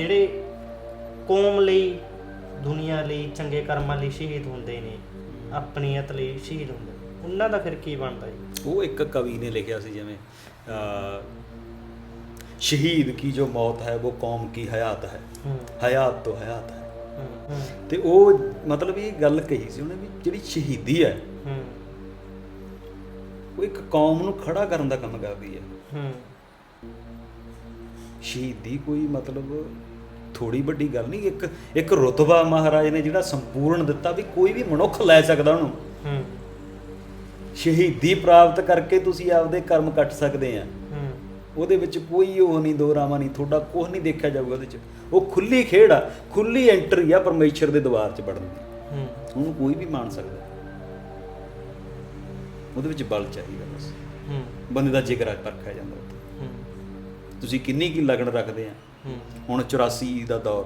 ਜਿਹੜੇ ਕੌਮ ਲਈ ਦੁਨੀਆ ਲਈ ਚੰਗੇ ਕਰਮਾਂ ਲਈ ਸ਼ਹੀਦ ਹੁੰਦੇ ਨੇ ਆਪਣੀਅਤ ਲਈ ਸ਼ਹੀਦ ਹੁੰਦੇ ਨੇ, ਉਹਨਾਂ ਦਾ ਫਿਰ ਕੀ ਬਣਦਾ ਜੀ? ਉਹ ਇੱਕ ਕਵੀ ਨੇ ਲਿਖਿਆ ਸੀ ਜਿਵੇਂ ਸ਼ਹੀਦ ਕੀ ਜੋ ਮੌਤ ਹੈ ਉਹ ਕੌਮ ਕੀ ਹਯਾਤ ਹੈ। ਹੂੰ। ਹਯਾਤ ਤੋਂ ਹਯਾਤ ਹੈ। ਹੂੰ ਹੂੰ। ਤੇ ਉਹ ਮਤਲਬ ਇਹ ਗੱਲ ਕਹੀ ਸੀ ਉਹਨੇ ਵੀ ਜਿਹੜੀ ਸ਼ਹੀਦੀ ਹੈ ਹੂੰ। ਉਹ ਇੱਕ ਕੌਮ ਨੂੰ ਖੜਾ ਕਰਨ ਦਾ ਕੰਮ ਕਰਦੀ ਹੈ। ਹੂੰ। ਸ਼ਹੀਦੀ ਕੋਈ ਮਤਲਬ ਥੋੜੀ ਵੱਡੀ ਗੱਲ ਨਹੀਂ ਇੱਕ ਇੱਕ ਰਤਬਾ ਮਹਾਰਾਜ ਨੇ ਜਿਹੜਾ ਸੰਪੂਰਨ ਦਿੱਤਾ ਵੀ ਕੋਈ ਵੀ ਮਨੁੱਖ ਲੈ ਸਕਦਾ ਉਹਨੂੰ। ਹੂੰ। ਸ਼ਹੀਦੀ ਪ੍ਰਾਪਤ ਕਰਕੇ ਤੁਸੀਂ ਆਪਦੇ ਕਰਮ ਕੱਟ ਸਕਦੇ ਆ। ਉਹਦੇ ਵਿੱਚ ਕੋਈ ਉਹ ਨਹੀਂ ਦੋਰਾਵਾ ਨਹੀਂ ਤੁਹਾਡਾ ਕੁਝ ਨਹੀਂ ਦੇਖਿਆ ਜਾਊਗਾ ਉਹਦੇ ਚ ਉਹ ਖੁੱਲੀ ਖੇਡ ਆ ਖੁੱਲੀ ਐਂਟਰੀ ਆ ਪਰਮੇਸ਼ਰ ਦੇ ਦਵਾਰ 'ਚ ਵੜਨ ਦੀ। ਹੂੰ। ਉਹਨੂੰ ਕੋਈ ਵੀ ਮੰਨ ਸਕਦਾ। ਉਹਦੇ ਵਿੱਚ ਬਲ ਚਾਹੀਦਾ ਬਸ। ਹੂੰ। ਬੰਦੇ ਦਾ ਜਿਗਰ ਪਰਖਿਆ ਜਾਂਦਾ ਹੂੰ। ਤੁਸੀਂ ਕਿੰਨੀ ਕੀ ਲਗਨ ਰੱਖਦੇ ਆ? ਹੁਣ 84 ਦਾ ਦੌਰ।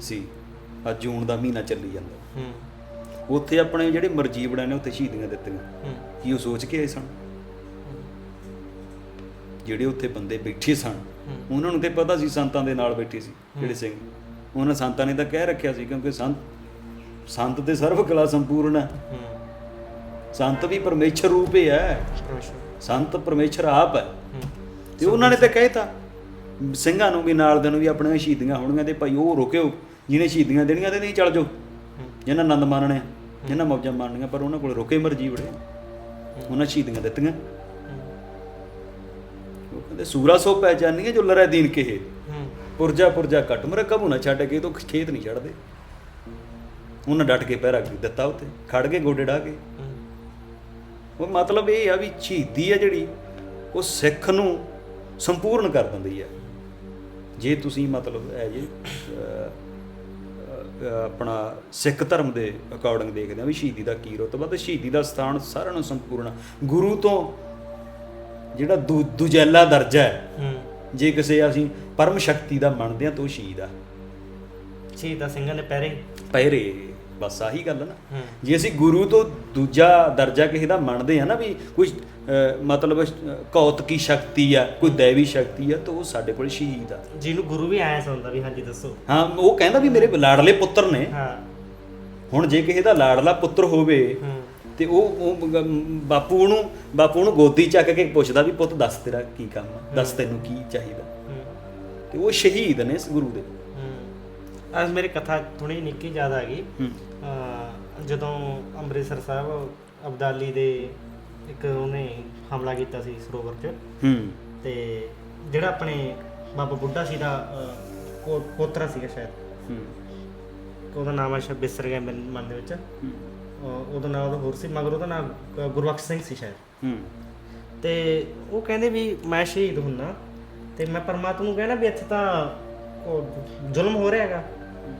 ਸੀ। ਅੱਜ ਜੂਨ ਦਾ ਮਹੀਨਾ ਚੱਲੀ ਜਾਂਦਾ। ਹੂੰ। ਉੱਥੇ ਆਪਣੇ ਜਿਹੜੇ ਮਰਜੀਵੜਾਂ ਨੇ ਉੱਥੇ ਸ਼ਹੀਦੀਆਂ ਦਿੱਤੀਆਂ। ਕੀ ਉਹ ਸੋਚ ਕੇ ਆਏ ਸਨ? ਜਿਹੜੇ ਉੱਥੇ ਬੰਦੇ ਬੈਠੇ ਸਨ। ਉਹਨਾਂ ਨੂੰ ਤੇ ਪਤਾ ਸੀ ਸੰਤਾਂ ਦੇ ਨਾਲ ਬੈਠੇ ਸੀ ਜਿਹੜੇ ਸਿੰਘ। ਉਹਨਾਂ ਸੰਤਾਂ ਨੇ ਤਾਂ ਕਹਿ ਰੱਖਿਆ ਸੀ ਕਿਉਂਕਿ ਸੰਤ ਸੰਤ ਤੇ ਸਰਵ ਕਲਾ ਸੰਪੂਰਨ ਹੈ। ਸੰਤ ਵੀ ਪਰਮੇਸ਼ਰ ਰੂਪ ਹੀ ਸੰਤ ਪਰਮੇਸ਼ਰ ਆਪ ਹੂੰ। ਤੇ ਉਹਨਾਂ ਨੇ ਤਾਂ ਕਹਿਤਾ ਸਿੰਘਾਂ ਨੂੰ ਵੀ ਨਾਲ ਦੇ ਨੂੰ ਵੀ ਆਪਣੀਆਂ ਸ਼ਹੀਦੀਆਂ ਹੋਣਗੀਆਂ ਤੇ ਭਾਈ ਉਹ ਰੁਕਿਓ, ਜਿਹਨੇ ਸ਼ਹੀਦੀਆਂ ਦੇਣੀਆਂ ਤੇ ਨਹੀਂ ਚੱਲ ਜਾਓ। ਜਿਹਨਾਂ ਆਨੰਦ ਮਾਣਨੇ ਜਿਹਨਾਂ ਮੌਜਾਂ ਮਾਣਨੀਆਂ, ਪਰ ਉਹਨਾਂ ਕੋਲ ਰੁਕੇ ਮਰਜ਼ੀ ਵੜੇ ਉਹਨਾਂ ਸ਼ਹੀਦੀਆਂ ਦਿੱਤੀਆਂ। ਉਹ ਕਹਿੰਦੇ, ਸੂਰਾ ਸੋ ਪਹਿਚਾਨੀਆਂ ਜੋ ਲਰੇ ਦੀਨ ਕਹੇ। ਪੁਰਜਾ ਪੁਰਜਾ ਕੱਟ ਮਰੇ, ਕਬੂ ਨਾ ਛੱਡ ਕੇ ਤੋਂ ਖੇਤ ਨਹੀਂ ਛੱਡਦੇ। ਉਹਨਾਂ ਡਟ ਕੇ ਪਹਿਰਾ ਦਿੱਤਾ ਉੱਤੇ, ਖੜ ਕੇ ਗੋਡੇ ਢਾ ਕੇ। ਉਹ ਮਤਲਬ ਇਹ ਆ ਵੀ ਸ਼ਹੀਦੀ ਆ ਜਿਹੜੀ, ਉਹ ਸਿੱਖ ਨੂੰ ਸੰਪੂਰਨ ਕਰ ਦਿੰਦੀ ਹੈ। ਜੇ ਤੁਸੀਂ ਮਤਲਬ ਇਹ ਜੇ ਆਪਣਾ ਸਿੱਖ ਧਰਮ ਦੇ ਅਕੋਰਡਿੰਗ ਦੇਖਦੇ ਆ ਵੀ ਸ਼ਹੀਦੀ ਦਾ ਕੀ ਰਤਬਾ ਤੇ ਸ਼ਹੀਦੀ ਦਾ ਸਥਾਨ ਸਾਰਿਆਂ ਨੂੰ ਸੰਪੂਰਨ। ਗੁਰੂ ਤੋਂ ਜਿਹੜਾ ਦੂ- ਦੁਜੈਲਾ ਦਰਜਾ ਹੈ ਜੇ ਕਿਸੇ ਅਸੀਂ ਪਰਮ ਸ਼ਕਤੀ ਦਾ ਮੰਨਦੇ ਆ ਤਾਂ ਉਹ ਸ਼ਹੀਦ ਆ। ਸ਼ਹੀਦਾਂ ਸਿੰਘਾਂ ਦੇ ਪਹਿਰੇ। ਪਹਿਰੇ। ਬਸ ਆਹੀ ਗੱਲ ਨਾ। ਜੇ ਅਸੀਂ ਗੁਰੂ ਤੋਂ ਦੂਜਾ ਦਰਜਾ ਕਿਸੇ ਦਾ ਮੰਨਦੇ ਆ ਨਾ ਵੀ ਕੋਈ ਅਹ, ਮਤਲਬ ਕੌਤਕੀ ਸ਼ਕਤੀ ਆ ਕੋਈ ਦੇਵੀ ਸ਼ਕਤੀ ਆ ਤਾਂ ਉਹ ਸਾਡੇ ਕੋਲ ਸ਼ਹੀਦ ਆ। ਜਿਹਨੂੰ ਗੁਰੂ ਵੀ ਆਇਆ ਸੁਣਦਾ ਵੀ ਹਾਂਜੀ ਦੱਸੋ। ਹਾਂ ਉਹ ਕਹਿੰਦਾ ਵੀ ਮੇਰੇ ਲਾੜਲੇ ਪੁੱਤਰ ਨੇ। ਹਾਂ। ਹੁਣ ਜੇ ਕਿਸੇ ਦਾ ਲਾੜਲਾ ਪੁੱਤਰ ਹੋਵੇ ਤੇ ਉਹ ਬਾਪੂ ਨੂੰ ਬਾਪੂ ਨੂੰ ਗੋਦੀ ਚੱਕ ਕੇ ਪੁੱਛਦਾ ਵੀ ਪੁੱਤ ਦੱਸ ਤੇਰਾ ਕੀ ਕੰਮ ਆ? ਦੱਸ ਤੈਨੂੰ ਕੀ ਚਾਹੀਦਾ? ਤੇ ਉਹ ਸ਼ਹੀਦ ਨੇ ਇਸ ਗੁਰੂ ਦੇ। ਅੱਜ ਮੇਰੀ ਕਥਾ ਥੋੜੀ ਨਿੱਕੀ ਜ਼ਿਆਦਾ ਆ ਗਈ। ਹੂੰ। ਅਹ ਜਦੋਂ ਅੰਮ੍ਰਿਤਸਰ ਸਾਹਿਬ ਅਬਦਾਲੀ ਦੇ ਇੱਕ ਉਹਨੇ ਹਮਲਾ ਕੀਤਾ ਸੀ ਸਰੋਵਰ 'ਚ। ਹੂੰ। ਤੇ ਜਿਹੜਾ ਆਪਣੇ ਬਾਬਾ ਬੁੱਢਾ ਸੀ ਦਾ ਪੋਤਰਾ ਸੀਗਾ ਸ਼ਾਇਦ। ਹੂੰ। ਉਹਦਾ ਨਾਮ ਸ਼ਾਇਦ ਬਿਸਰ ਗਿਆ ਮੇਰੇ ਮਨ ਦੇ ਵਿੱਚ। ਉਹਦਾ ਨਾਮ ਉਹਦਾ ਹੋਰ ਸੀ ਮਗਰ ਉਹਦਾ ਨਾਮ ਗੁਰਬਖਸ਼ ਸਿੰਘ ਸੀ ਸ਼ਾਇਦ। ਹੂੰ। ਤੇ ਉਹ ਕਹਿੰਦੇ ਵੀ ਮੈਂ ਸ਼ਹੀਦ ਹੁੰਨਾ। ਤੇ ਮੈਂ ਪਰਮਾਤਮਾ ਨੂੰ ਕਹਿਣਾ ਵੀ ਇੱਥੇ ਤਾਂ ਉਹ ਜ਼ੁਲਮ ਹੋ ਰਿਹਾ ਹੈਗਾ।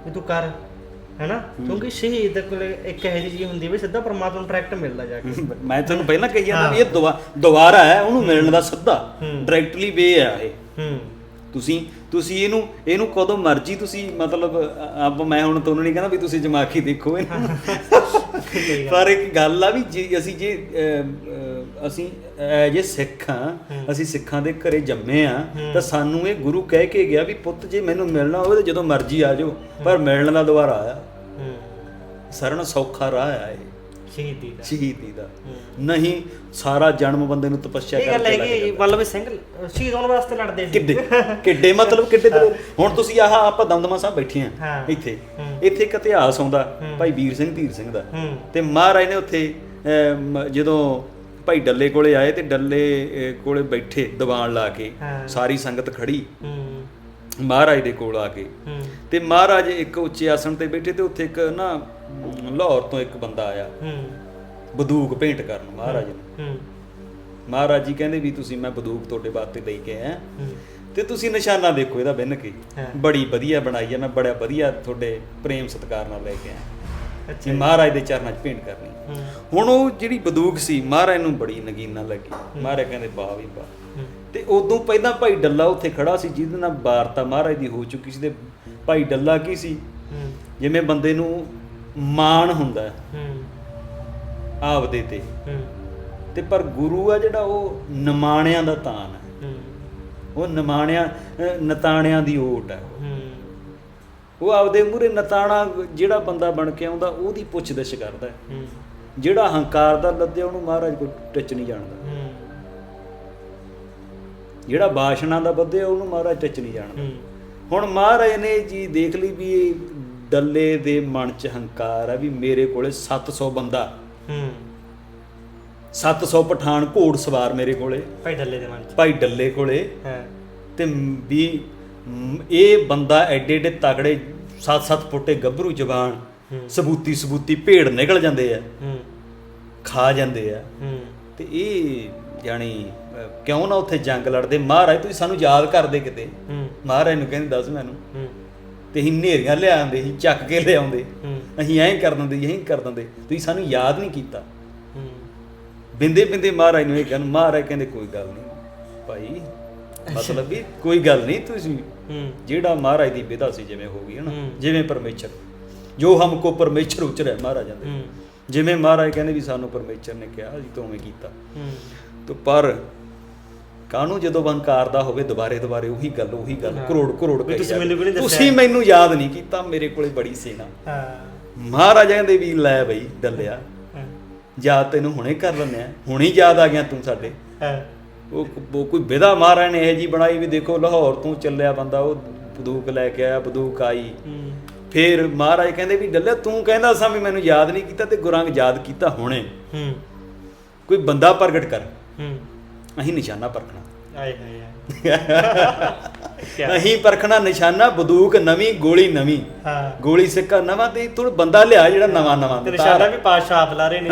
ਵੀ ਤੂੰ ਕਰ ਹੈਨਾ? ਕਿਉਂਕਿ ਸ਼ਹੀਦ ਕੋਲੇ ਇੱਕ ਇਹੋ ਜਿਹੀ ਚੀਜ਼ ਹੁੰਦੀ ਵੀ ਸਿੱਧਾ ਪਰਮਾਤਮਾ ਨੂੰ ਡਾਇਰੈਕਟ ਮਿਲਦਾ ਜਾ ਕੇ। ਮੈਂ ਤੁਹਾਨੂੰ ਪਹਿਲਾਂ ਕਹੀ ਜਾਂਦਾ ਵੀ ਇਹ ਦੁਆ- ਦੁਬਾਰਾ ਹੈ ਉਹਨੂੰ ਮਿਲਣ ਦਾ ਸਿੱਧਾ। ਡਾਇਰੈਕਟਲੀ ਵੇ ਆ ਇਹ। ਹੂੰ। ਤੁਸੀਂ ਤੁਸੀਂ ਇਹਨੂੰ ਇਹਨੂੰ ਕਦੋਂ ਮਰਜ਼ੀ ਤੁਸੀਂ ਮਤਲਬ ਅਬ ਮੈਂ ਹੁਣ ਤੁਹਾਨੂੰ ਨਹੀਂ ਕਹਿੰਦਾ ਵੀ ਤੁਸੀਂ ਜਮਾ ਕੇ ਦੇਖੋ ਗੱਲ। ਪਰ ਇੱਕ ਗੱਲ ਆ ਵੀ ਜੇ ਅਸੀਂ ਜੇ ਅਸੀਂ ਜੇ ਸਿੱਖ ਆ ਅਸੀਂ ਸਿੱਖਾਂ ਦੇ ਘਰੇ ਜੰਮੇ ਆ ਤਾਂ ਸਾਨੂੰ ਇਹ ਗੁਰੂ ਕਹਿ ਕੇ ਗਿਆ ਵੀ ਪੁੱਤ ਜੇ ਮੈਨੂੰ ਮਿਲਣਾ ਹੋਵੇ ਤਾਂ ਜਦੋਂ ਮਰਜ਼ੀ ਆ ਜਾਓ ਪਰ ਮਿਲਣ ਦਾ ਦੁਬਾਰਾ ਆਇਆ। ਨੂੰ ਸੌਖਾ ਰਾਹ ਆ ਇਹ। ਸ਼ਹੀਦੀ ਦਾ। ਸ਼ਹੀਦੀ ਦਾ। ਨਹੀਂ ਸਾਰਾ ਜਨਮ ਬੰਦੇ ਨੂੰ ਤਪੱਸਿਆ ਇਹ ਗੱਲ ਕਰਕੇ ਲੱਗ ਹੈਗੀ ਜਾਂਦਾ। ਮਤਲਬ ਸਿੰਘ ਸ਼ਹੀਦ ਹੋਣ ਵਾਸਤੇ ਲੜਦੇ ਸੀ। ਕਿੱਡੇ ਕਿੱਡੇ ਮਤਲਬ ਕਿੱਡੇ ਦਲੇਰ ਹੁਣ ਤੁਸੀਂ ਆਹ ਆਪਾਂ ਦਮਦਮਾ ਸਾਹਿਬ ਬੈਠੇ ਆ। ਇੱਥੇ। ਇੱਥੇ ਇੱਕ ਇਤਿਹਾਸ ਆਉਂਦਾ। ਭਾਈ ਵੀਰ ਸਿੰਘ ਧੀਰ ਸਿੰਘ ਦਾ। ਤੇ ਮਹਾਰਾਜ ਨੇ ਉੱਥੇ ਜਦੋਂ ਭਾਈ ਡੱਲੇ ਕੋਲੇ ਆਏ ਤੇ ਡੱਲੇ ਕੋਲੇ ਬੈਠੇ ਦੀਵਾਨ ਲਾ ਕੇ। ਸਾਰੀ ਸੰਗਤ ਖੜੀ। ਮਹਾਰਾਜ ਦੇ ਕੋਲ ਆ ਕੇ। ਤੇ ਮਹਾਰਾਜ ਇੱਕ ਉੱਚੇ ਆਸਣ ਤੇ ਬੈਠੇ ਤੇ ਉੱਥੇ ਇੱਕ ਨਾ ਲਾਹੌਰ ਤੋਂ ਇੱਕ ਬੰਦਾ ਆਇਆ। ਬੰਦੂਕ ਭੇਂਟ ਕਰਨ ਮਹਾਰਾਜ ਨੂੰ। ਮਹਾਰਾਜ ਜੀ ਕਹਿੰਦੇ ਵੀ ਤੁਸੀਂ ਮੈਂ ਬੰਦੂਕ ਤੁਹਾਡੇ ਵਾਸਤੇ ਲਈ ਕੇ ਆਇਆ। ਤੇ ਤੁਸੀਂ ਨਿਸ਼ਾਨਾ ਦੇਖੋ ਇਹਦਾ ਬਿੰਨ ਕੇ। ਬੜੀ ਵਧੀਆ ਬਣਾਈ ਹੈ ਮੈਂ ਬੜਾ ਵਧੀਆ ਤੁਹਾਡੇ ਪ੍ਰੇਮ ਸਤਿਕਾਰ ਨਾਲ ਲੈ ਕੇ ਆਇਆ। ਕਿ ਮਹਾਰਾਜ ਦੇ ਚਰਨਾਂ 'ਚ ਭੇਂਟ ਕਰਨੀ। ਹੁਣ ਉਹ ਜਿਹੜੀ ਬੰਦੂਕ ਸੀ ਮਹਾਰਾਜ ਨੂੰ ਬੜੀ ਨਗੀਨਾ ਲੱਗੀ। ਮਹਾਰਾਜ ਕਹਿੰਦੇ ਵਾਹ ਵੀ ਵਾਹ। ਤੇ ਉਦੋਂ ਪਹਿਲਾਂ ਭਾਈ ਡੱਲਾ ਉੱਥੇ ਖੜਾ ਸੀ ਜਿਹਦੇ ਨਾਲ ਵਾਰਤਾ ਮਹਾਰਾਜ ਦੀ ਹੋ ਚੁੱਕੀ ਸੀ ਤੇ ਭਾਈ ਡੱਲਾ ਕੀ ਸੀ? ਜਿਵੇਂ ਬੰਦੇ ਨੂੰ ਮਾਣ ਹੁੰਦਾ ਹੈ। ਆਪਦੇ ਤੇ। ਤੇ ਪਰ ਗੁਰੂ ਆ ਜਿਹੜਾ ਉਹ ਨਿਮਾਣਿਆਂ ਦਾ ਤਾਨ ਹੈ। ਉਹ ਨਿਮਾਣਿਆਂ ਨਤਾਣਿਆਂ ਦੀ ਓਟ ਹੂੰ। ਉਹ ਆਪਦੇ ਮੂਰੇ ਨਤਾਣਾ ਜਿਹੜਾ ਬੰਦਾ ਬਣ ਕੇ ਆਉਂਦਾ ਉਹਦੀ ਪੁੱਛਦਿਛ ਕਰਦਾ ਜਿਹੜਾ ਹੰਕਾਰ ਦਾ ਲੱਦਿਆ ਉਹਨੂੰ ਮਹਾਰਾਜ ਕੋਈ ਟੱਚ ਨਹੀਂ ਜਾਣਦਾ। ਜਿਹੜਾ ਬਾਸ਼ਨਾ ਦਾ ਬੱਧਿਆ ਉਹਨੂੰ ਮਹਾਰਾਜ ਟੱਚ ਨਹੀਂ ਜਾਣਦਾ। ਹੁਣ ਮਹਾਰਾਜ ਨੇ ਜੀ ਦੇਖ ਲਈ ਵੀ ਇਹ ਡੱਲੇ ਦੇ ਮਨ ਚ ਹੰਕਾਰ ਆ ਵੀ ਮੇਰੇ ਕੋਲੇ 700 ਬੰਦਾ। ਹੂੰ। 700 ਪਠਾਨ ਘੋੜ ਸਵਾਰ ਮੇਰੇ ਕੋਲੇ। ਭਾਈ ਢੱਲੇ ਦੇ ਮਨ ਚ। ਭਾਈ ਡੱਲੇ ਕੋਲੇ। ਹਾਂ। ਤੇ ਵੀ ਇਹ ਬੰਦਾ ਐਡੇ ਐਡੇ ਤਗੜੇ 7-7 ਫੁੱਟੇ ਗੱਭਰੂ ਜਵਾਨ। ਸਬੂਤੀ ਸਬੂਤੀ ਭੇੜ ਨਿਕਲ ਜਾਂਦੇ ਆ ਖਾ ਜਾਂਦੇ ਆ। ਤੇ ਇਹ ਅ, ਕਿਉਂ ਨਾ ਉੱਥੇ ਜੰਗ ਲੜਦੇ? ਮਹਾਰਾਜ ਤੁਸੀਂ ਸਾਨੂੰ ਯਾਦ ਕਰਦੇ ਕਿਤੇ? ਮਹਾਰਾਜ ਨੂੰ ਕਹਿੰਦੇ ਦੱਸ ਮੈਨੂੰ। ਤੇ ਅਸੀਂ ਨੇਰੀਆਂ ਲਿਆਉਂਦੇ ਸੀ ਚੱਕ ਕੇ ਲਿਆਉਂਦੇ ਅਸੀਂ ਐਂ ਕਰ ਦਿੰਦੇ ਸੀ, ਐਂ ਕਰ ਦਿੰਦੇ। ਤੁਸੀਂ ਸਾਨੂੰ ਯਾਦ ਨਹੀਂ ਕੀਤਾ। ਬਿੰਦੇ ਬਿੰਦੇ ਮਹਾਰਾਜ ਨੂੰ ਇਹ ਕਹਿਣ ਮਹਾਰਾਜ ਕਹਿੰਦੇ ਕੋਈ ਗੱਲ ਨਹੀਂ। ਭਾਈ ਮਤਲਬ ਵੀ ਕੋਈ ਗੱਲ ਨਹੀਂ ਤੁਸੀਂ ਜਿਹੜਾ ਮਹਾਰਾਜ ਦੀ ਵਿਦਾ ਸੀ ਜਿਵੇਂ ਹੋ ਗਈ ਹੈ ਨਾ ਹੂੰ। ਜਿਵੇਂ ਪਰਮੇਸ਼ਰ। ਜੋ ਹਮਕੋ ਪਰਮੇਸ਼ਰ ਉਚਰਿਆ ਮਹਾਰਾਜਾਂ ਦੇ ਜਿਵੇਂ ਮਹਾਰਾਜ ਕਹਿੰਦੇ ਵੀ ਸਾਨੂੰ ਪਰਮੇਸ਼ਰ ਨੇ ਕਿਹਾ ਅਸੀਂ ਤਾਂ ਉਵੇਂ ਕੀਤਾ। ਹੂੰ। ਤੋ ਪਰ ਕਾਹਨੂੰ ਜਦੋਂ ਹੰਕਾਰ ਦਾ ਹੋਵੇ ਦੁਬਾਰੇ ਦੁਬਾਰੇ ਉਹੀ ਗੱਲ ਉਹੀ ਗੱਲ। ਕਰੋੜ ਕਰੋੜ ਕਹੀ ਤੁਸੀਂ। ਮੈਨੂੰ ਵੀ ਨਹੀਂ ਦੱਸਿਆ। ਤੁਸੀਂ ਮੈਨੂੰ ਯਾਦ ਨਹੀਂ ਕੀਤਾ ਮੇਰੇ ਕੋਲੇ ਬੜੀ ਸੇਨਾ। ਹਾਂ। ਮਹਾਰਾਜਾ ਕਹਿੰਦੇ ਵੀ ਲੈ ਬਈ ਡੱਲਿਆ। ਹਾਂ। ਯਾਦ ਤੈਨੂੰ ਹੁਣੇ ਕਰ ਆ। ਹੁਣੇ ਯਾਦ ਆ ਗਿਆ ਤੂੰ ਸਾਡੇ। ਹਾਂ। ਉਹ ਉਹ ਕੋਈ ਵਿਦਾ ਮਹਾਰਾਜ ਨੇ ਇਹ ਜੀ ਬਣਾਈ ਵੀ ਦੇਖੋ ਲਾਹੌਰ ਤੋਂ ਚੱਲਿਆ ਬੰਦਾ ਉਹ ਬੰਦੂਕ ਲੈ ਕੇ ਆਇਆ ਬੰਦੂਕ ਆਈ। ਫੇਰ ਮਹਾਰਾਜ ਕਹਿੰਦੇ ਵੀ ਡੱਲਿਆ ਤੂੰ ਕਹਿੰਦਾ ਸਾਂ ਵੀ ਮੈਨੂੰ ਯਾਦ ਨਹੀਂ ਕੀਤਾ ਤੇ ਗੁਰੰਗ ਯਾਦ ਕੀਤਾ ਹੁਣੇ। ਹੂੰ। ਕੋਈ ਬੰਦਾ ਪ੍ਰਗਟ ਕਰ। ਹੂੰ। ਅਸੀਂ ਨਿਸ਼ਾਨਾ ਪਰਖਣਾ। ਆਏ ਹਾਏ ਅਸੀਂ ਪਰਖਣਾ ਨਿਸ਼ਾਨਾ ਬੰਦੂਕ ਨਵੀਂ ਗੋਲੀ ਨਵੀਂ। ਹਾਂ। ਗੋਲੀ ਸਿੱਕਾ ਨਵਾਂ ਤੇ ਤੂੰ ਬੰਦਾ ਲਿਆ ਜਿਹੜਾ ਨਵਾਂ ਨਵਾਂ ਤੇ ਨਿਸ਼ਾਨਾ ਵੀ ਪਾਸ਼ਾ ਆਪ ਲਾ ਰਹੇ ਨੇ।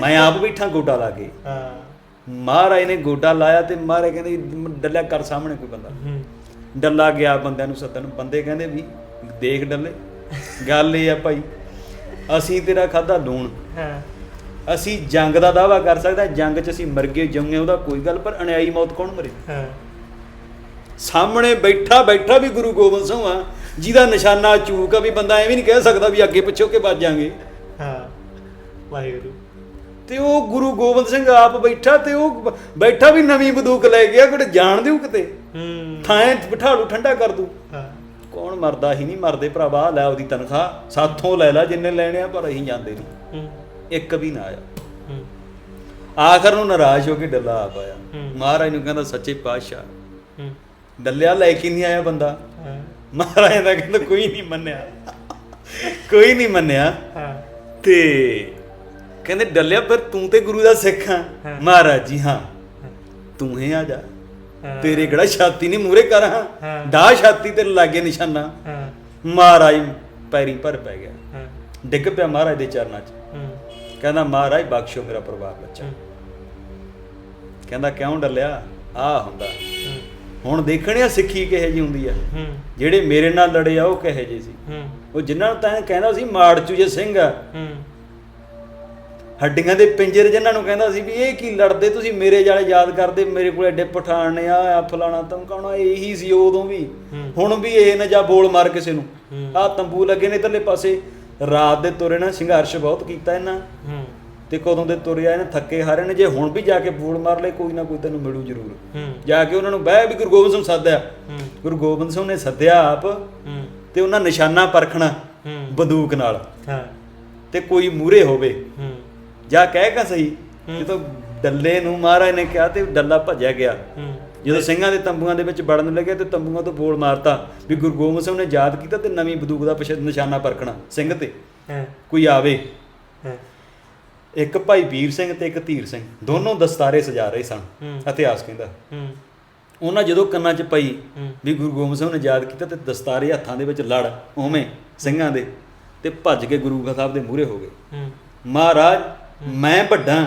ਮੈਂ ਆਪ ਬੈਠਾ ਗੋਟਾ ਲਾ ਕੇ। ਹਾਂ। ਮਹਾਰਾਜ ਨੇ ਗੋਟਾ ਲਾਇਆ ਤੇ ਮਹਾਰਾਜ ਕਹਿੰਦੇ ਡੱਲਿਆ ਕਰ ਸਾਹਮਣੇ ਕੋਈ ਬੰਦਾ। ਹੂੰ। ਡੱਲਾ ਗਿਆ ਬੰਦਿਆਂ ਨੂੰ ਸੱਦਣ ਬੰਦੇ ਕਹਿੰਦੇ ਵੀ ਦੇਖ ਡੱਲੇ ਗੱਲ ਇਹ ਆ ਭਾਈ ਅਸੀਂ ਤੇਰਾ ਖਾਦਾ ਲੂਣ। ਹਾਂ। ਅਸੀਂ ਜੰਗ ਦਾ ਦਾਵਾ ਕਰ ਸਕਦਾ ਜੰਗ 'ਚ ਅਸੀਂ ਮਰ ਗਏ ਜੰਗੇ ਉਹਦਾ ਕੋਈ ਗੱਲ ਪਰ ਅਨਿਆਈ ਮੌਤ ਕੌਣ ਮਰੇ? ਹਾਂ। ਸਾਹਮਣੇ ਬੈਠਾ ਬੈਠਾ ਵੀ ਗੁਰੂ ਗੋਬਿੰਦ ਸਿੰਘ ਆ ਜਿਹਦਾ ਨਿਸ਼ਾਨਾ ਚੂਕ ਆ ਵੀ ਬੰਦਾ ਐਵੇਂ ਨਹੀਂ ਕਹਿ ਸਕਦਾ ਵੀ ਅੱਗੇ ਪਿੱਛੇ ਕੇ ਵੱਜ ਜਾਾਂਗੇ। ਹਾਂ। ਵਾਹਿਗੁਰੂ। ਤੇ ਉਹ ਗੁਰੂ ਗੋਬਿੰਦ ਸਿੰਘ ਆਪ ਬੈਠਾ ਤੇ ਉਹ ਬੈਠਾ ਵੀ ਨਵੀਂ ਬੰਦੂਕ ਲੈ ਗਿਆ ਕਿਤੇ ਜਾਣ ਦਿਓ ਕਿਤੇ? ਹੂੰ। ਥਾਂ ਬਿਠਾ ਲੂ ਠੰਡਾ ਕਰ ਦੂ ਹਾਂ। ਕੌਣ ਮਰਦਾ ਹੀ ਨਹੀਂ ਮਰਦੇ ਭਰਾਵਾ ਲੈ ਉਹਦੀ ਤਨਖਾਹ ਸਾਥੋਂ ਲੈ ਲੈ ਜਿੰਨੇ ਲੈਣੇ ਆ ਪਰ ਅਸੀਂ ਜਾਂਦੇ ਨਹੀਂ। ਹੂੰ। ਇੱਕ ਵੀ ਨਾ ਆਇਆ। ਹੂੰ। ਆਖਰ ਨੂੰ ਨਾਰਾਜ਼ ਹੋ ਕੇ ਡੱਲਾ ਆਪ ਆਇਆ। ਹੂੰ। ਮਹਾਰਾਜ ਨੂੰ ਕਹਿੰਦਾ ਸੱਚੇ ਪਾਤਸ਼ਾਹ ਹੂੰ। ਡੱਲਿਆ ਲੈ ਕੇ ਨਹੀਂ ਆਇਆ ਬੰਦਾ? ਹਾਂ। ਮਹਾਰਾਜ ਦਾ ਕਹਿੰਦਾ ਕੋਈ ਨਹੀਂ ਮੰਨਿਆ। ਕੋਈ ਨਹੀਂ ਮੰਨਿਆ। ਹਾਂ। ਤੇ ਕਹਿੰਦੇ ਡੱਲਿਆ ਪਰ ਤੂੰ ਤੇ ਗੁਰੂ ਦਾ ਸਿੱਖ ਆ। ਮਹਾਰਾਜ ਜੀ ਹਾਂ। ਤੂੰ ਹੀ ਆ ਜਾ। ਤੇਰੇ ਕਿਹੜਾ ਛਾਤੀ ਨਹੀਂ ਮੂਰੇ ਕਰ ਹਾਂ। ਦਾ ਛਾਤੀ ਤੇ ਲਾਗੇ ਨਿਸ਼ਾਨਾ। ਮਹਾਰਾਜ ਪੈਰੀ ਭਰ ਪੈ ਗਿਆ। ਡਿੱਗ ਪਿਆ ਮਹਾਰਾਜ ਦੇ ਚਰਨਾਂ 'ਚ। ਕਹਿੰਦਾ ਮਹਾਰਾਜ ਬਖਸ਼ੋ ਮੇਰਾ ਪਰਿਵਾਰ ਬੱਚਾ। ਕਹਿੰਦਾ ਕਿਉਂ ਡੱਲਿਆ? ਆ ਹੁੰਦਾ। ਹੁਣ ਦੇਖਣਿਆ ਸਿੱਖੀ ਕਿਹੇ ਜੀ ਹੁੰਦੀ ਆ। ਜਿਹੜੇ ਮੇਰੇ ਨਾਲ ਲੜੇ ਆ ਉਹ ਕਿਹੇ ਜੀ ਸੀ। ਉਹ ਜਿਨ੍ਹਾਂ ਨੂੰ ਤਾਂ ਕਹਿੰਦਾ ਸੀ ਮਾੜਚੂ ਜੇ ਸਿੰਘ ਆ। ਹੱਡੀਆਂ ਦੇ ਪਿੰਜਰ ਜਿਨ੍ਹਾਂ ਨੂੰ ਕਹਿੰਦਾ ਸੀ ਵੀ ਇਹ ਕੀ ਲੜਦੇ ਤੁਸੀਂ ਮੇਰੇ ਜਾਲੇ ਯਾਦ ਕਰਦੇ ਮੇਰੇ ਕੋਲ ਐਡੇ ਪਠਾਨ ਨੇ ਆ ਆ ਫਲਾਣਾ ਧਮਕਾਉਣਾ ਇਹੀ ਸੀ ਉਦੋਂ ਵੀ। ਹੁਣ ਵੀ ਇਹ ਨਾ ਜਾ ਬੋਲ ਮਾਰ ਕਿਸੇ ਨੂੰ। ਆ ਤੰਬੂ ਲੱਗੇ ਨੇ ਇਧਰਲੇ ਪਾਸੇ। ਰਾਤ ਦੇ ਤੁਰੇ ਨਾ ਸੰਘਰਸ਼ ਬਹੁਤ ਕੀਤਾ ਇਹਨਾਂ। ਤੇ ਕਦੋਂ ਦੇ ਤੁਰਿਆ ਇਹਨੇ ਥੱਕੇ ਹਾਰੇ ਨੇ। ਜੇ ਹੁਣ ਵੀ ਜਾ ਕੇ ਬੋਲ ਮਾਰ ਲੈ ਕੋਈ ਨਾ ਕੋਈ ਤੈਨੂੰ ਮਿਲੂ ਜ਼ਰੂਰ। ਜਾ ਕੇ ਉਹਨਾਂ ਨੂੰ ਬਹਿ ਵੀ ਗੁਰੂ ਗੋਬਿੰਦ ਸਿੰਘ ਸੱਦਿਆ। ਗੁਰੂ ਗੋਬਿੰਦ ਸਿੰਘ ਨੇ ਸੱਦਿਆ ਆਪ। ਤੇ ਉਹਨਾਂ ਨਿਸ਼ਾਨਾ ਪਰਖਣਾ ਬੰਦੂਕ ਨਾਲ। ਹਾਂ। ਤੇ ਕੋਈ ਮੂਰੇ ਹੋਵੇ। ਜਾ ਕਹਿ ਕਾ ਸਹੀ। ਜਦੋਂ ਡੱਲੇ ਨੂੰ ਮਹਾਰਾਜ ਨੇ ਕਿਹਾ ਤੇ ਡੱਲਾ ਭੱਜਿਆ ਗਿਆ। ਜਦੋਂ ਸਿੰਘਾਂ ਦੇ ਤੰਬੂਆਂ ਦੇ ਵਿੱਚ ਵੜਨ ਲੱਗਿਆ ਤੇ ਤੰਬੂਆਂ ਤੋਂ ਬੋਲ ਮਾਰਤਾ ਵੀ ਗੁਰੂ ਗੋਬਿੰਦ ਸਿੰਘ ਨੇ ਯਾਦ ਕੀਤਾ ਤੇ ਨਵੀਂ ਬੰਦੂਕ ਦਾ ਪਿਛੇ ਨਿਸ਼ਾਨਾ ਪਰਖਣਾ ਸਿੰਘ ਤੇ। ਕੋਈ ਆਵੇ। ਇੱਕ ਭਾਈ ਵੀਰ ਸਿੰਘ ਤੇ ਇੱਕ ਧੀਰ ਸਿੰਘ ਦੋਨੋਂ ਦਸਤਾਰੇ ਸਜਾ ਰਹੇ ਸਨ। ਇਤਿਹਾਸ ਕਹਿੰਦਾ। ਉਹਨਾਂ ਜਦੋਂ ਕੰਨਾਂ 'ਚ ਪਈ। ਵੀ ਗੁਰੂ ਗੋਬਿੰਦ ਸਿੰਘ ਨੇ ਯਾਦ ਕੀਤਾ ਤੇ ਦਸਤਾਰੇ ਹੱਥਾਂ ਦੇ ਵਿੱਚ ਲੜ ਉਵੇਂ ਸਿੰਘਾਂ ਦੇ ਤੇ ਭੱਜ ਕੇ ਗੁਰੂ ਗ੍ਰੰਥ ਸਾਹਿਬ ਦੇ ਮੂਹਰੇ ਹੋ ਗਏ। ਮਹਾਰਾਜ ਮੈਂ ਵੱਡਾ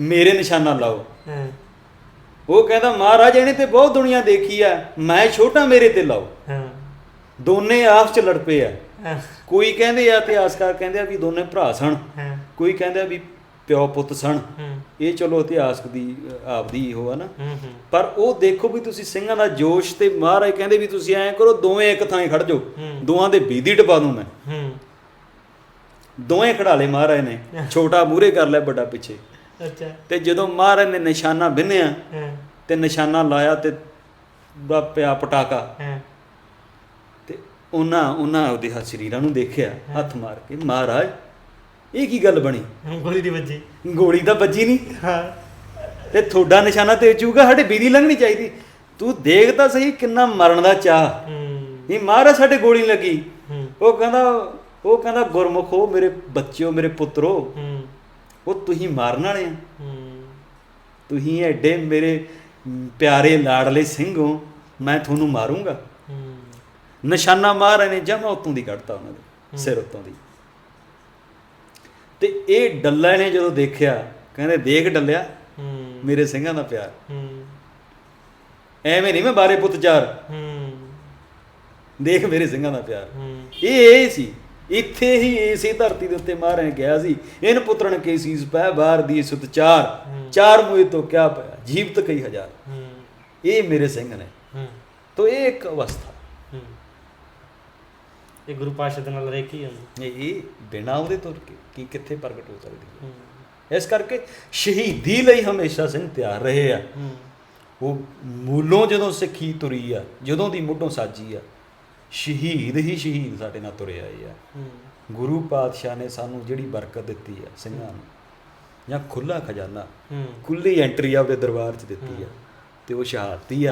ਮੇਰੇ ਨਿਸ਼ਾਨਾ ਲਾਓ। ਉਹ ਕਹਿੰਦਾ ਮਹਾਰਾਜ ਇਹਨੇ ਤੇ ਬਹੁਤ ਦੁਨੀਆ ਦੇਖੀ ਆ। ਮੈਂ ਛੋਟਾ ਮੇਰੇ ਤੇ ਲਾਓ। ਹਾਂ। ਦੋਨੇ ਆਪਸ ਚ ਲੜ ਪਏ ਆ। ਕੋਈ ਕਹਿੰਦੇ ਆ ਇਤਿਹਾਸਕਾਰ ਕਹਿੰਦੇ ਆ ਵੀ ਦੋਨੇ ਭਰਾ ਸਨ। ਹਾਂ। ਕੋਈ ਕਹਿੰਦਾ ਵੀ ਪਿਓ ਪੁੱਤ ਸਨ। ਹੂੰ। ਇਹ ਚਲੋ ਇਤਿਹਾਸਕ ਦੀ ਆਪਦੀ ਉਹ ਆ ਨਾ। ਪਰ ਉਹ ਦੇਖੋ ਵੀ ਤੁਸੀਂ ਸਿੰਘਾਂ ਦਾ ਜੋਸ਼ ਤੇ ਮਹਾਰਾਜ ਕਹਿੰਦੇ ਵੀ ਤੁਸੀਂ ਐਂ ਕਰੋ ਦੋਵੇਂ ਇੱਕ ਥਾਂ ਖੜ ਜਾਓ। ਦੋਵਾਂ ਦੇ ਬੀਦੀ ਟਪਾ ਦੂੰ ਮੈਂ। ਦੋਵੇਂ ਖੜਾ ਲਏ ਮਹਾਰਾਜ ਨੇ ਛੋਟਾ ਮੂਰੇ ਕਰ ਲਿਆ ਵੱਡਾ ਪਿੱਛੇ। ਅੱਛਾ। ਤੇ ਜਦੋਂ ਮਹਾਰਾਜ ਨੇ ਨਿਸ਼ਾਨਾ ਬਿੰਨਿਆ ਤੇ ਨਿਸ਼ਾਨਾ ਲਾਇਆ ਤੇ ਦਾ ਪਿਆ ਪਟਾਕਾ। ਤੇ ਉਹਨਾਂ ਉਹਨਾਂ ਉਹਦੇ ਹੱਥ ਸਰੀਰਾਂ ਨੂੰ ਦੇਖਿਆ ਹੱਥ ਮਾਰ ਕੇ ਮਹਾਰਾਜ ਇਹ ਕੀ ਗੱਲ ਬਣੀ? ਗੋਲੀ ਦੀ ਵੱਜੀ। ਗੋਲੀ ਤਾਂ ਵੱਜੀ ਨਹੀਂ। ਹਾਂ। ਤੇ ਤੁਹਾਡਾ ਨਿਸ਼ਾਨਾ ਤੇ ਚੂਗਾ ਸਾਡੇ ਬੀਦੀ ਲੰਘਣੀ ਚਾਹੀਦੀ। ਤੂੰ ਦੇਖ ਤਾਂ ਸਹੀ ਕਿੰਨਾ ਮਰਨ ਦਾ ਚਾਹ ਇਹ ਮਹਾਰਾਜ ਸਾਡੇ ਗੋਲੀ ਲੱਗੀ। ਉਹ ਕਹਿੰਦਾ ਉਹ ਕਹਿੰਦਾ ਗੁਰਮੁਖੋ ਮੇਰੇ ਬੱਚਿਓ ਮੇਰੇ ਪੁੱਤਰੋ ਹੂੰ। ਉਹ ਤੁਸੀਂ ਮਾਰਨ ਵਾਲੇ ਆ। ਹੂੰ। ਤੁਸੀਂ ਐਡੇ ਮੇਰੇ ਪਿਆਰੇ ਲਾਡਲੇ ਸਿੰਘ ਹੋ ਮੈਂ ਤੁਹਾਨੂੰ ਮਾਰੂੰਗਾ। ਹੂੰ। ਨਿਸ਼ਾਨਾ ਮਾਰ ਨੇ ਜਮਾ ਉਤੋਂ ਦੀ ਕੱਢਤਾ ਉਹਨਾਂ ਦੇ ਸਿਰ ਉਤੋਂ ਦੀ। ਤੇ ਇਹ ਡੱਲਾ ਨੇ ਜਦੋਂ ਦੇਖਿਆ ਕਹਿੰਦੇ ਦੇਖ ਡੱਲਿਆ ਮੇਰੇ ਸਿੰਘਾਂ ਦਾ ਪਿਆਰ। ਐਵੇਂ ਨਹੀਂ ਮੈਂ ਬਾਰੇ ਪੁੱਤ ਚਾਰ। ਦੇਖ ਮੇਰੇ ਸਿੰਘਾਂ ਦਾ ਪਿਆਰ। ਇਹ ਇਹ ਸੀ। ਇੱਥੇ ਹੀ ਇਸੇ ਧਰਤੀ ਦੇ ਉੱਤੇ ਮਹਾਰਾਜ ਗਿਆ ਸੀ। ਇਨ ਪੁੱਤਰਣ ਕੇ ਸੀਸ ਪੈ ਬਾਹਰ ਦੀ ਸੁਤ ਚਾਰ। ਚਾਰ ਮੂਏ ਤੋਂ ਕਿਆ ਪਿਆ? ਜੀਵਤ ਕਈ ਹਜ਼ਾਰ। ਇਹ ਮੇਰੇ ਸਿੰਘ ਨੇ। ਤੋ ਇਹ ਇੱਕ ਅਵਸਥਾ। ਇਹ ਗੁਰੂ ਪਾਸ਼ਾ ਦੇ ਨਾਲ ਹੀ ਹੁੰਦੀ। ਇਹ ਬਿਨਾਂ ਉਹਦੇ ਤੁਰ ਕੇ ਕੀ ਕਿੱਥੇ ਪ੍ਰਗਟ ਹੋ ਸਕਦੀ ਹੂੰ? ਇਸ ਕਰਕੇ ਸ਼ਹੀਦੀ ਲਈ ਹਮੇਸ਼ਾ ਸਿੰਘ ਤਿਆਰ ਰਹੇ ਆ। ਉਹ ਮੂਲੋਂ ਜਦੋਂ ਸਿੱਖੀ ਤੁਰੀ ਆ ਜਦੋਂ ਦੀ ਮੁੱਢੋਂ ਸਾਜੀ ਆ ਸ਼ਹੀਦ ਹੀ ਸ਼ਹੀਦ ਸਾਡੇ ਨਾਲ ਤੁਰੇ ਆਏ ਆ। ਹੂੰ। ਗੁਰੂ ਪਾਤਸ਼ਾਹ ਨੇ ਸਾਨੂੰ ਜਿਹੜੀ ਬਰਕਤ ਦਿੱਤੀ ਆ ਸਿੰਘਾਂ ਨੂੰ ਜਾਂ ਖੁੱਲਾ ਖਜ਼ਾਨਾ ਖੁੱਲੀ ਐਂਟਰੀ ਆਪਦੇ ਦਰਬਾਰ 'ਚ ਦਿੱਤੀ ਆ ਤੇ ਉਹ ਸ਼ਹਾਦਤੀ ਆ।